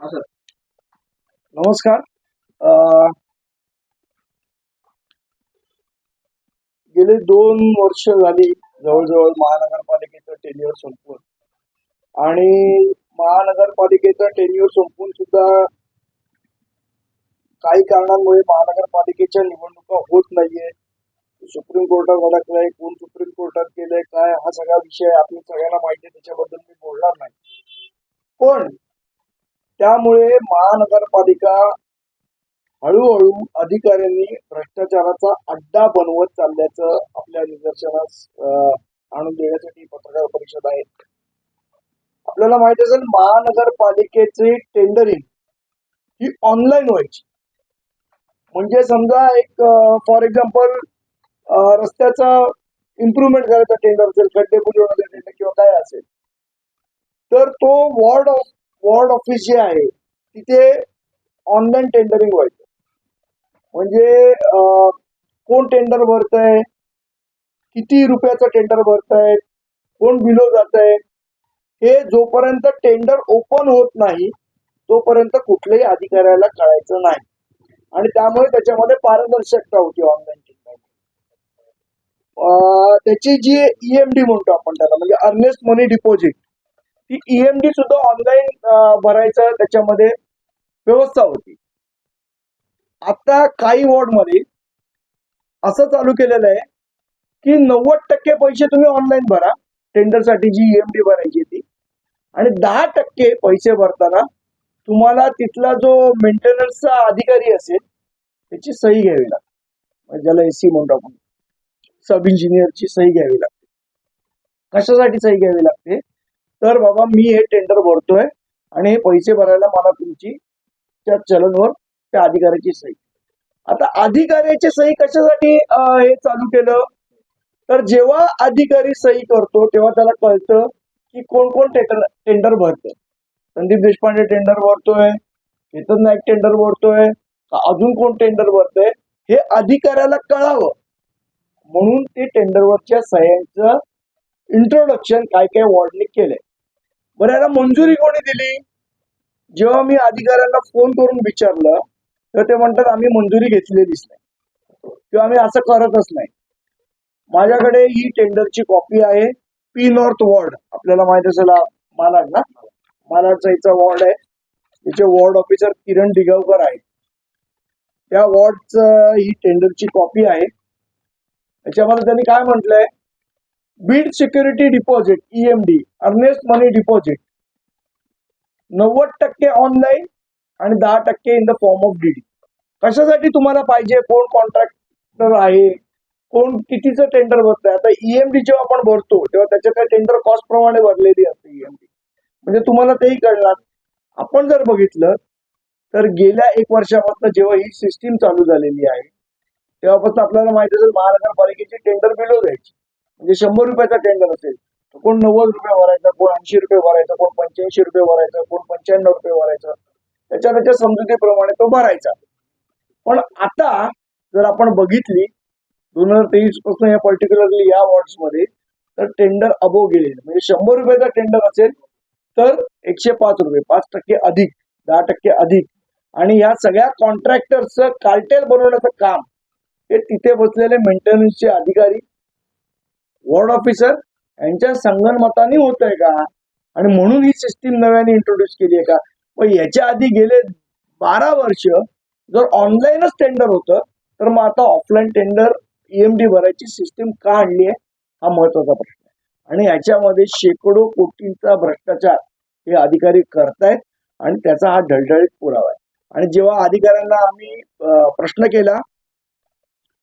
हा सर. नमस्कार. गेले दोन वर्ष झाली जवळजवळ महानगरपालिकेचं टेन्युअर संपून. आणि महानगरपालिकेचं टेन्युअर संपून सुद्धा काही कारणांमुळे महानगरपालिकेच्या निवडणुका होत नाहीये. सुप्रीम कोर्टात अडकलाय कोण सुप्रीम कोर्टात गेलंय काय हा सगळा विषय आपल्या सगळ्यांना माहिती आहे त्याच्याबद्दल मी बोलणार नाही. पण त्यामुळे महानगरपालिका हळूहळू अधिकाऱ्यांनी भ्रष्टाचाराचा अड्डा बनवत चालल्याचं आपल्या निदर्शनास आणून देण्यासाठी पत्रकार परिषद आहे. आपल्याला माहीत असेल महानगरपालिकेचे टेंडरिंग ही ऑनलाईन व्हायची. म्हणजे समजा एक फॉर एक्झाम्पल रस्त्याचा इम्प्रुव्हमेंट करायचा टेंडर असेल खड्डे बुजवण्याचा टेंडर किंवा काय असेल तर तो वॉर्ड ऑफ वॉर्ड ऑफिस जे आहे तिथे ऑनलाईन टेंडरिंग व्हायचं. म्हणजे कोण टेंडर भरतंय किती रुपयाचं टेंडर भरतंय कोण बिलो जात आहे हे जोपर्यंत टेंडर ओपन होत नाही तोपर्यंत कुठल्याही अधिकाऱ्याला कळायचं नाही. आणि त्यामुळे त्याच्यामध्ये पारदर्शकता होती ऑनलाईन टेंडर त्याची जी ईएमडी म्हणतो आपण त्याला म्हणजे अर्नेस्ट मनी डिपॉझिट ती ईएमडी सुद्धा ऑनलाईन भरायचं त्याच्यामध्ये व्यवस्था होती. आता काही वॉर्डमध्ये असं चालू केलेलं आहे की नव्वद टक्के पैसे तुम्ही ऑनलाईन भरा टेंडरसाठी जी ईएमडी भरायची ती. आणि दहा टक्के पैसे भरताना तुम्हाला तिथला जो मेंटेनन्सचा अधिकारी असेल त्याची सही घ्यावी लागते. म्हणजे ज्याला एसी म्हणतो आपण. सब इंजिनियरची सही घ्यावी लागते. कशासाठी सही घ्यावी लागते? तर बाबा मी हे टेंडर भरतोय आणि हे पैसे भरायला मला तुमची त्या चलनवर त्या अधिकाऱ्याची सही. आता अधिकाऱ्याची सही कशासाठी हे चालू केलं? तर जेव्हा अधिकारी सही करतो तेव्हा त्याला कळतं की कोण कोण टेंडर टेंडर भरतोय. संदीप देशपांडे टेंडर भरतोय केतन नाईक टेंडर भरतोय अजून कोण टेंडर भरतोय हे अधिकाऱ्याला कळावं. म्हणून ते टेंडरवरच्या सह्यांचं इंट्रोडक्शन काय काय वॉर्डने केलंय. बरं याला मंजुरी कोणी दिली? जेव्हा मी अधिकाऱ्यांना फोन करून विचारलं तर ते म्हणतात आम्ही मंजुरी घेतलेलीच नाही किंवा आम्ही असं करतच नाही. माझ्याकडे ही टेंडरची कॉपी आहे पी नॉर्थ वॉर्ड आपल्याला माहीत असेल मालाड ना? मालाडचा हिचा वॉर्ड आहे. तिचे वॉर्ड ऑफिसर किरण दिगावकर आहेत त्या वॉर्डच ही टेंडरची कॉपी आहे. त्याच्यामध्ये त्यांनी काय म्हटलंय? Bid security deposit EMD earnest money deposit. नव्वद टक्के ऑनलाईन आणि दहा टक्के in the form of DD. कशासाठी तुम्हाला पाहिजे? कोण कॉन्ट्रॅक्टर आहे? कोण कितीचं टेंडर भरतंय? आता ईएमडी जेव्हा आपण भरतो तेव्हा त्याच्या काही टेंडर कॉस्ट प्रमाणे भरलेली असते ईएमडी म्हणजे तुम्हाला तेही कळणार. आपण जर बघितलं तर गेल्या एक वर्षापासून जेव्हा ही सिस्टीम चालू झालेली आहे तेव्हापासून आपल्याला माहिती असेल महानगरपालिकेची टेंडर बिलो द्यायची. म्हणजे शंभर रुपयाचा टेंडर असेल तर कोण नव्वद रुपये भरायचा कोण ऐंशी रुपये भरायचा कोण पंच्याऐंशी रुपये भरायचा कोण पंच्याण्णव रुपये भरायचा त्याच्या त्याच्या समजुतीप्रमाणे तो भरायचा. पण आता जर आपण बघितली दोन हजार तेवीसपासून या पर्टिक्युलरली या वॉर्ड्समध्ये तर टेंडर अबो गेले म्हणजे शंभर रुपयाचा टेंडर असेल तर एकशे पाच रुपये पाच टक्के अधिक दहा टक्के अधिक. आणि या सगळ्या कॉन्ट्रॅक्टरचं कार्टेल बनवण्याचं काम हे तिथे बसलेले मेंटेनन्सचे अधिकारी वॉर्ड ऑफिसर यांच्या संगणमताने होत आहे का? आणि म्हणून ही सिस्टीम नव्याने इंट्रोड्यूस केली आहे का? मग याच्या आधी गेले बारा वर्ष जर ऑनलाईनच टेंडर होतं तर मग आता ऑफलाईन टेंडर ईएमडी भरायची सिस्टीम का आणली आहे? हा महत्त्वाचा प्रश्न आहे. आणि याच्यामध्ये शेकडो कोटींचा भ्रष्टाचार हे अधिकारी करतायत आणि त्याचा हा ढळढळीत पुरावा आहे. आणि जेव्हा अधिकाऱ्यांना आम्ही प्रश्न केला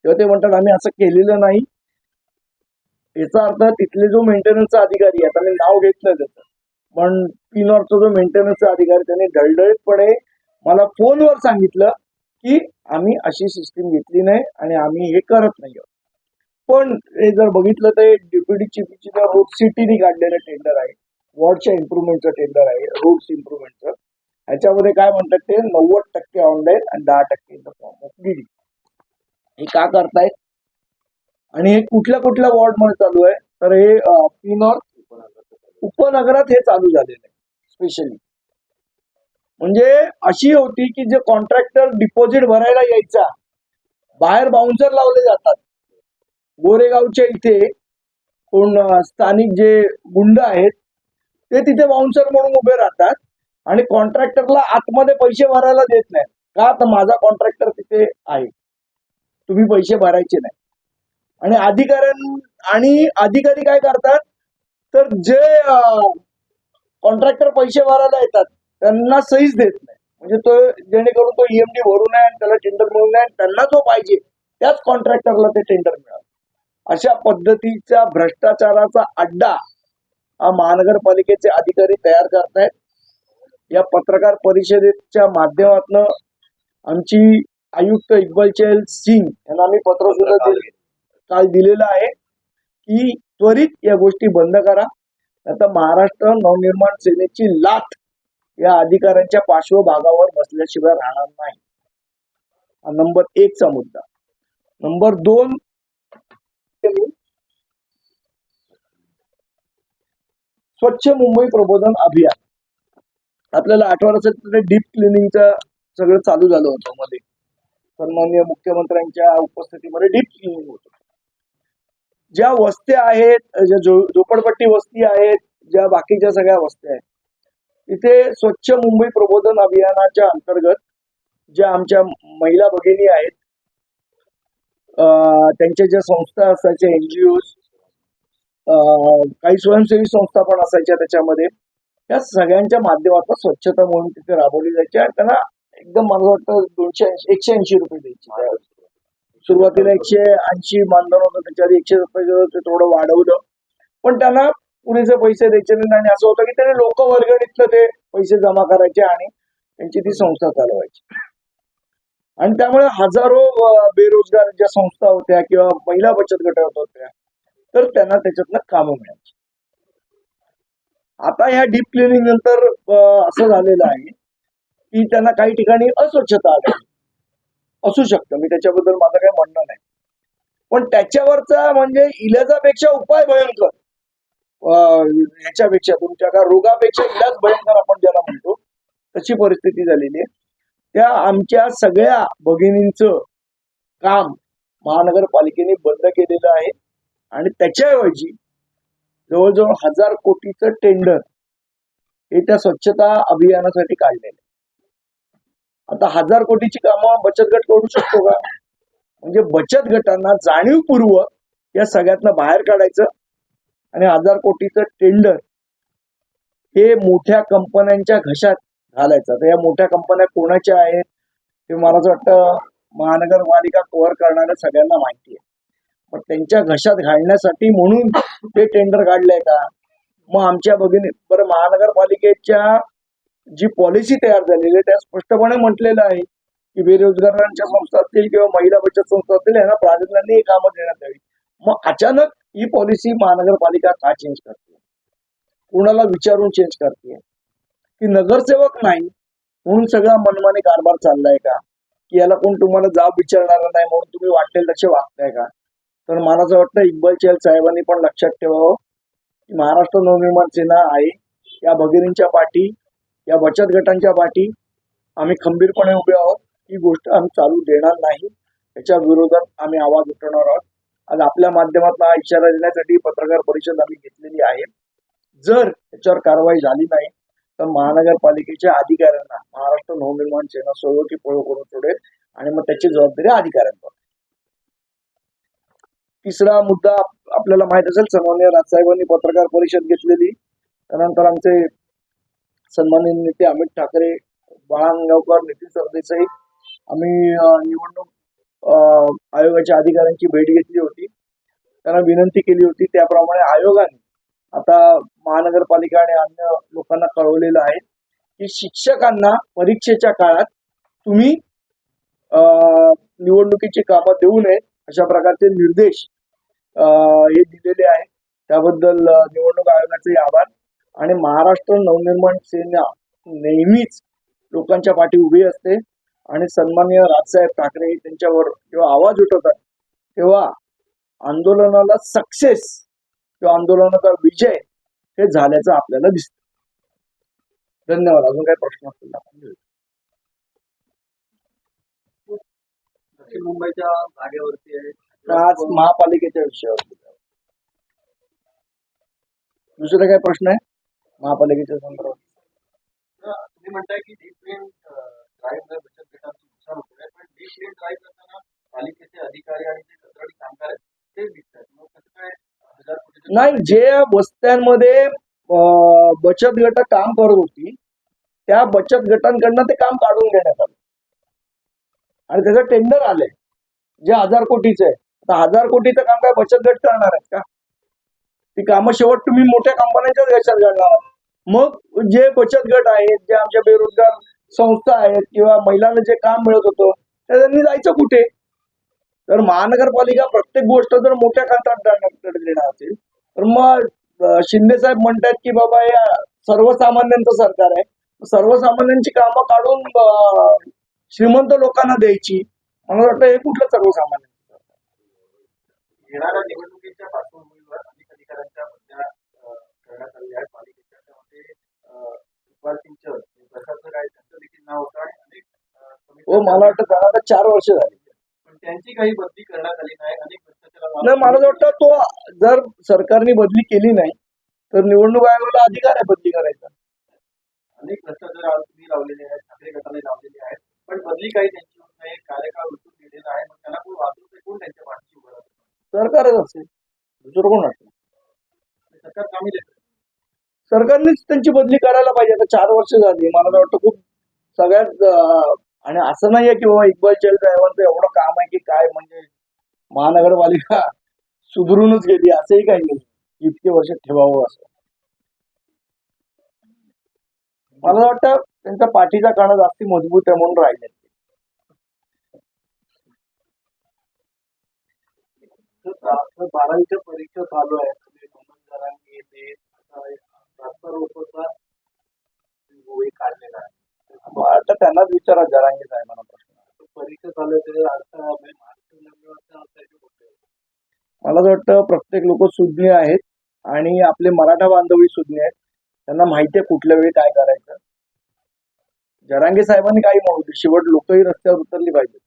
तेव्हा ते म्हणतात आम्ही असं केलेलं नाही. याचा अर्थ तिथले जो मेंटेनन्सचा अधिकारी आहे आता मी नाव घेत नाही त्याचं. पण पिनॉरचा जो मेंटेनन्सचा अधिकारी त्याने ढळढळीतपणे मला फोनवर सांगितलं की आम्ही अशी सिस्टीम घेतली नाही आणि आम्ही हे करत नाही आहोत. पण हे जर बघितलं तर डेप्युटी चिफची जर रोड सिटीने काढलेलं टेंडर आहे. वॉर्डच्या इम्प्रुव्हमेंटचं टेंडर आहे रोड्स इम्प्रुव्हमेंटचं ह्याच्यामध्ये काय म्हणतात ते नव्वद टक्के ऑनलाईन आणि दहा टक्के in the form of DD हे का करतायत? आणि हे कुठल्या कुठल्या वॉर्डमध्ये चालू आहे? तर हे पी नॉर्थ उपनगरात हे चालू झालेलं आहे स्पेशली म्हणजे अशी होती की जे कॉन्ट्रॅक्टर डिपॉझिट भरायला यायचा बाहेर बाउन्सर लावले जातात. गोरेगावच्या इथे कोण स्थानिक जे गुंड आहेत ते तिथे बाउन्सर म्हणून उभे राहतात आणि कॉन्ट्रॅक्टरला आतमध्ये पैसे भरायला देत नाही का? तर माझा कॉन्ट्रॅक्टर तिथे आहे. तुम्ही पैसे भरायचे नाही आणि अधिकाऱ्यां आणि अधिकारी काय करतात? तर जे कॉन्ट्रॅक्टर पैसे भरायला येतात त्यांना सहीच देत नाही. म्हणजे तो जेणेकरून तो ईएमडी भरू नये आणि त्याला टेंडर मिळू नये आणि त्यांना जो पाहिजे त्याच कॉन्ट्रॅक्टरला ते टेंडर मिळावं. अशा पद्धतीचा भ्रष्टाचाराचा अड्डा हा महानगरपालिकेचे अधिकारी तयार करतायत. या पत्रकार परिषदेच्या माध्यमातून आमची आयुक्त इक्बल चहल सिंग यांना आम्ही पत्र सुद्धा दिले. काल दिलेलं आहे की त्वरित या गोष्टी बंद करा. आता महाराष्ट्र नवनिर्माण सेनेची लाथ या अधिकाऱ्यांच्या पार्श्वभागावर बसल्याशिवाय राहणार नाही. हा नंबर एकचा मुद्दा. नंबर दोन स्वच्छ मुंबई प्रबोधन अभियान. आपल्याला आठवण असेल तर डीप क्लिनिंगचं सगळं चालू झालं होतं मध्ये. सन्माननीय मुख्यमंत्र्यांच्या उपस्थितीमध्ये डीप क्लिनिंग होतं. ज्या वस्त्या आहेत ज्या झोपडपट्टी वस्ती आहेत ज्या बाकीच्या सगळ्या वस्त्या आहेत तिथे स्वच्छ मुंबई प्रबोधन अभियानाच्या अंतर्गत ज्या आमच्या महिला भगिनी आहेत त्यांच्या ज्या संस्था असायच्या एनजीओ काही स्वयंसेवी संस्था पण असायच्या त्याच्यामध्ये त्या सगळ्यांच्या माध्यमातून स्वच्छता मोहीम तिथे राबवली जायची आणि त्यांना एकदम मला वाटतं दोनशे ऐंशी एकशे ऐंशी रुपये द्यायचे. सुरुवातीला एकशे ऐंशी मानधन होतं त्याच्या एकशे रुपये ते थोडं वाढवलं. पण त्यांना पुरेसे पैसे द्यायचे नाही आणि असं होतं की त्यांनी लोक वर्गणीतलं ते पैसे जमा करायचे आणि त्यांची ती संस्था चालवायची. आणि त्यामुळे हजारो बेरोजगार ज्या संस्था होत्या किंवा महिला बचत गट होत्या तर त्यांना त्याच्यातनं कामं मिळायची. आता ह्या डीप क्लिनिंग नंतर असं झालेलं आहे की त्यांना काही ठिकाणी अस्वच्छता आली असू शकतं. मी त्याच्याबद्दल माझं काही म्हणणं नाही. पण त्याच्यावरचा म्हणजे इलाजापेक्षा उपाय भयंकर. ह्याच्यापेक्षा तुमच्या का रोगापेक्षा इलाज भयंकर आपण ज्याला म्हणतो तशी परिस्थिती झालेली आहे. त्या आमच्या सगळ्या भगिनींचं काम महानगरपालिकेने बंद केलेलं आहे. आणि त्याच्याऐवजी जवळजवळ हजार कोटीचं टेंडर हे त्या स्वच्छता अभियानासाठी काढलेलं आहे. आता हजार कोटीची कामं बचत गट करू शकतो का? म्हणजे बचत गटांना जाणीवपूर्वक या सगळ्यातनं बाहेर काढायचं आणि हजार कोटीचं टेंडर हे मोठ्या कंपन्यांच्या घशात घालायचं. तर या मोठ्या कंपन्या कोणाच्या आहेत? हे मला असं वाटतं महानगरपालिका कव्हर करणाऱ्या सगळ्यांना माहिती आहे. पण त्यांच्या घशात घालण्यासाठी म्हणून ते टेंडर काढलंय का? मग आमच्या भगिनी बरं महानगरपालिकेच्या जी पॉलिसी तयार झालेली आहे त्या स्पष्टपणे म्हटलेलं आहे की बेरोजगारांच्या संस्था असतील किंवा महिला बचत संस्था असतील यांना प्राधान्याने ही कामं देण्यात यावी. मग अचानक ही पॉलिसी महानगरपालिका का चेंज करते? कुणाला विचारून चेंज करते? की नगरसेवक नाही म्हणून सगळा मनमाने कारभार चाललाय का? की याला कोण तुम्हाला जाब विचारणार नाही म्हणून तुम्ही वाटेल तसे वागताय का? तर मला असं वाटतं इक्बाल चहल साहेबांनी पण लक्षात ठेवावं की महाराष्ट्र नवनिर्माण सेना आहे. या भगिनींच्या पाठी या बचत गटांच्या पाठी आम्ही खंबीरपणे उभे आहोत. ही गोष्ट आम्ही चालू देणार नाही. त्याच्या विरोधात आम्ही आवाज उठवणार आहोत. आज आपल्या माध्यमातून हा इशारा देण्यासाठी पत्रकार परिषद आम्ही घेतलेली आहे. जर त्याच्यावर कारवाई झाली नाही तर महानगरपालिकेच्या अधिकाऱ्यांना महाराष्ट्र नवनिर्माण सेना सोडवती पळो करून सोडेल आणि मग त्याची जबाबदारी अधिकाऱ्यांवर. तिसरा मुद्दा आपल्याला माहीत असेल सन्मान्य राजसाहेबांनी पत्रकार परिषद घेतलेली. त्यानंतर आमचे सन्माननीय नेते अमित ठाकरे बाळांगावकर नितीन सरदेसाई आम्ही निवडणूक आयोगाच्या अधिकाऱ्यांची भेट घेतली होती. त्यांना विनंती केली होती. त्याप्रमाणे आयोगाने आता महानगरपालिका आणि अन्य लोकांना कळवलेलं आहे की शिक्षकांना परीक्षेच्या काळात तुम्ही निवडणुकीची कामं देऊ नये अशा प्रकारचे निर्देश हे दिलेले आहेत. त्याबद्दल निवडणूक आयोगाचे आभार. आणि महाराष्ट्र नवनिर्माण सेना नेहमीच लोकांच्या पाठी उभी असते. आणि सन्माननीय राजसाहेब ठाकरे त्यांच्यावर जेव्हा आवाज उठवतात तेव्हा आंदोलनाला सक्सेस किंवा आंदोलनाचा विजय हे झाल्याचं आपल्याला दिसत. धन्यवाद. अजून काही प्रश्न असतील दक्षिण मुंबईच्या जागेवरती आहे. आज महापालिकेच्या विषयावर दुसरा काही प्रश्न आहे? महापालिकेच्या संदर्भात. तर तुम्ही म्हणताय की डीप क्लीन ड्राईव्ह बचत गटांचं नुकसान होत आहे पण डीप क्लीन ड्राईव्ह करताना पालिकेचे अधिकारी आणि जे कंत्राटी कामगार आहेत ते दिसत आहेत मग कसं काय हजार कोटी नाही जे वस्त्यांमध्ये अं, बचत गट काम करत होती त्या बचत गटांकडनं ते काम काढून घेण्यात आलं. आणि त्याचं टेंडर आलंय जे हजार कोटीचं आहे. आता हजार कोटीचं काम काय बचत गट करणार आहेत का? ती कामं शेवट तुम्ही मोठ्या कंपन्यांच्याच घशात घडणार मग जे बचत गट आहेत जे आमच्या बेरोजगार संस्था आहेत किंवा महिलांना जे काम मिळत होतं त्यांनी जायचं कुठे? तर महानगरपालिका प्रत्येक गोष्ट जर मोठ्या कंत्राटदारांकडे देणार असेल तर मग शिंदे साहेब म्हणतात की बाबा हे सर्वसामान्यांचं सरकार आहे. सर्वसामान्यांची कामं काढून श्रीमंत लोकांना द्यायची. मला वाटतं हे कुठलं सर्वसामान्य? येणाऱ्या निवडणुकीच्या अधिकाऱ्यांच्या बदल्या करण्यात आलेल्या आहेत पालिकेच्या त्यामध्ये इक्बाल सिंचर प्रशासक आहे त्यांचं देखील नाव होतं आणि अनेक हो मला वाटतं आता चार वर्ष झाली. पण त्यांची काही बदली करण्यात आली नाही. अनेक भ्रष्टाचाराला नाही मला वाटतं तो जर सरकारने बदली केली नाही तर निवडणूक आयोगाला अधिकार आहे बदली करायचा. अनेक भ्रष्टाचार तुम्ही लावलेले आहेत ठाकरे गटाने लावलेले आहेत. पण बदली काही त्यांची होत नाही. कार्यकाळ उलटून गेलेला आहे. मग त्यांना कोण वाचवते कोण त्यांच्या पाठीशी उभं राहतं? सरकारच असेल दुसरं कोण असेल सरकारनेच त्यांची बदली करायला पाहिजे. आता चार वर्ष झाली. मला तर वाटतं खूप सगळ्यात आणि असं नाहीये की बाबा इक्बाल चहल साहेबांचं एवढं काम आहे की काय म्हणजे महानगरपालिका सुधरूनच गेली. असंही काही नाही. इतके वर्ष ठेवावं असं. मला वाटतं त्यांचा पाठीचा काळा जास्ती मजबूत आहे म्हणून राहिले. बारावीच्या परीक्षा चालू आहेत. ते आता गोळी काढलेला आहे. वाटतं त्यांनाच विचारा जरांगे साहेबांना प्रश्न. परीक्षा आहे ते आता मला तर वाटतं प्रत्येक लोक सुज्ञ आहेत आणि आपले मराठा बांधवही सुज्ञ आहेत. त्यांना माहिती आहे कुठल्या वेळी काय करायचं. जरांगे साहेबांनी काही म्हणू शेवट लोकही रस्त्यावर उतरली पाहिजे